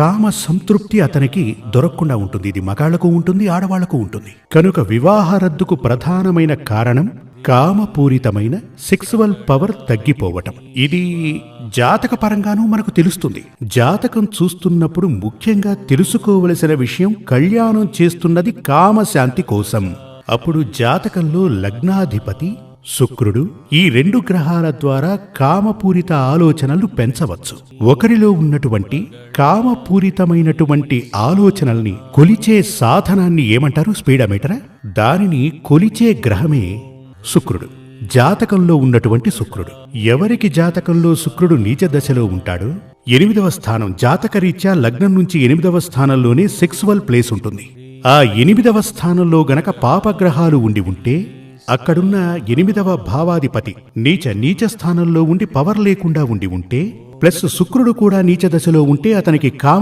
కామ సంతృప్తి అతనికి దొరకకుండా ఉంటుంది. ఇది మగాళ్ళకు ఉంటుంది ఆడవాళ్ళకు ఉంటుంది. కనుక వివాహ రద్దుకు ప్రధానమైన కారణం కామపూరితమైన సెక్సువల్ పవర్ తగ్గిపోవటం. ఇది జాతక పరంగానూ మనకు తెలుస్తుంది. జాతకం చూస్తున్నప్పుడు ముఖ్యంగా తెలుసుకోవలసిన విషయం కళ్యాణం చేస్తున్నది కామశాంతి కోసం. అప్పుడు జాతకంలో లగ్నాధిపతి శుక్రుడు ఈ రెండు గ్రహాల ద్వారా కామపూరిత ఆలోచనలు పెంచవచ్చు. ఒకరిలో ఉన్నటువంటి కామపూరితమైనటువంటి ఆలోచనల్ని కొలిచే సాధనాన్ని ఏమంటారు స్పీడమీటరా? దానిని కొలిచే గ్రహమే శుక్రుడు. జాతకంలో ఉన్నటువంటి శుక్రుడు. ఎవరికి జాతకంలో శుక్రుడు నీచ దశలో ఉంటాడు? ఎనిమిదవ స్థానం జాతకరీత్యా లగ్నం నుంచి ఎనిమిదవ స్థానంలోనే సెక్సువల్ ప్లేస్ ఉంటుంది. ఆ ఎనిమిదవ స్థానంలో గనక పాపగ్రహాలు ఉండి ఉంటే అక్కడున్న ఎనిమిదవ భావాధిపతి నీచ నీచ స్థానంలో ఉండి పవర్ లేకుండా ఉండి ఉంటే ప్లస్ శుక్రుడు కూడా నీచ దశలో ఉంటే అతనికి కామ